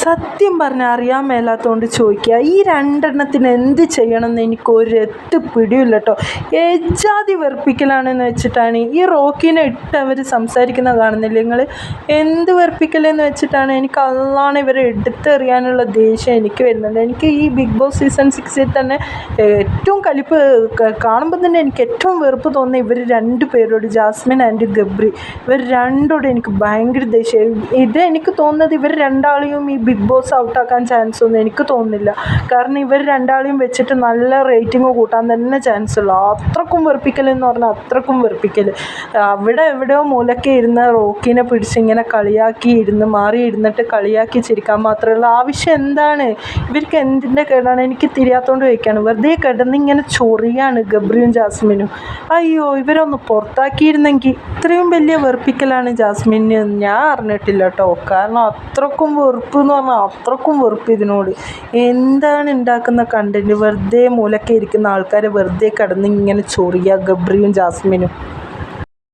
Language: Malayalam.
സത്യം പറഞ്ഞാൽ അറിയാൻ മേലാത്തതുകൊണ്ട് ചോദിക്കുക ഈ രണ്ടെണ്ണത്തിന് എന്ത് ചെയ്യണമെന്ന് എനിക്ക് ഒരു പിടിയില്ല കേട്ടോ എജാതി വെറുപ്പിക്കലാണെന്ന് വെച്ചിട്ടാണ് ഈ റോക്കിനെ ഇട്ട് അവർ സംസാരിക്കുന്ന കാണുന്നില്ല നിങ്ങൾ എന്ത് വെറുപ്പിക്കലെന്ന് വെച്ചിട്ടാണ് എനിക്ക് അതാണ് ഇവരെ എടുത്തെറിയാനുള്ള ദേഷ്യം എനിക്ക് വരുന്നുണ്ട്. എനിക്ക് ഈ ബിഗ് ബോസ് സീസൺ സിക്സിൽ തന്നെ ഏറ്റവും കലിപ്പ് കാണുമ്പോൾ തന്നെ എനിക്ക് ഏറ്റവും വെറുപ്പ് തോന്നുന്ന ഇവർ രണ്ട് പേരോട് ജാസ്മിൻ ആൻഡ് ഗബ്രി. ഇവർ രണ്ടോടും എനിക്ക് ഭയങ്കര ദേഷ്യം. ഇത് എനിക്ക് തോന്നുന്നത് ഇവർ രണ്ടാളെയും ഈ ബിഗ് ബോസ് ഔട്ടാക്കാൻ ചാൻസ് ഒന്നും എനിക്ക് തോന്നുന്നില്ല. കാരണം ഇവർ രണ്ടാളെയും വെച്ചിട്ട് നല്ല റേറ്റിംഗ് കൂട്ടാൻ തന്നെ ചാൻസ് ഉള്ളു. അത്രക്കും വെറുപ്പിക്കൽ എന്ന് പറഞ്ഞാൽ അത്രക്കും വെറുപ്പിക്കൽ അവിടെ എവിടെയോ മൂലക്കെ ഇരുന്ന റോക്കിനെ പിടിച്ച് ഇങ്ങനെ കളിയാക്കി ഇരുന്ന് മാറി ഇരുന്നിട്ട് കളിയാക്കി ചിരിക്കാൻ മാത്രമുള്ള ആവശ്യം എന്താണ്? ഇവർക്ക് എന്തിന്റെ കേടാണ്? എനിക്ക് തിരിയാത്തോണ്ട് ചോദിക്കുകയാണ് വെറുതെ കിടന്ന് ഇങ്ങനെ ചൊറിയാണ് ഗബ്രിയും ജാസ്മിനും. അയ്യോ ഇവരൊന്ന് പുറത്താക്കിയിരുന്നെങ്കിൽ ഇത്രയും വലിയ വെറുപ്പിക്കലാണ് ജാസ്മിന്. ഞാൻ അറിഞ്ഞിട്ടില്ല കേട്ടോ. കാരണം അത്രക്കും വെറുപ്പ് എന്ന് പറഞ്ഞാൽ അത്രക്കും വെറുപ്പ് ഇതിനോട്. എന്താണ് ഉണ്ടാക്കുന്ന കണ്ടന്റ് വെറുതെ മൂലക്കെ ഇരിക്കുന്ന ആൾക്കാരെ വെറുതെ കിടന്ന് ഇങ്ങനെ ചൊറിയുക ഗബ്രിയും ജാസ്മിനും.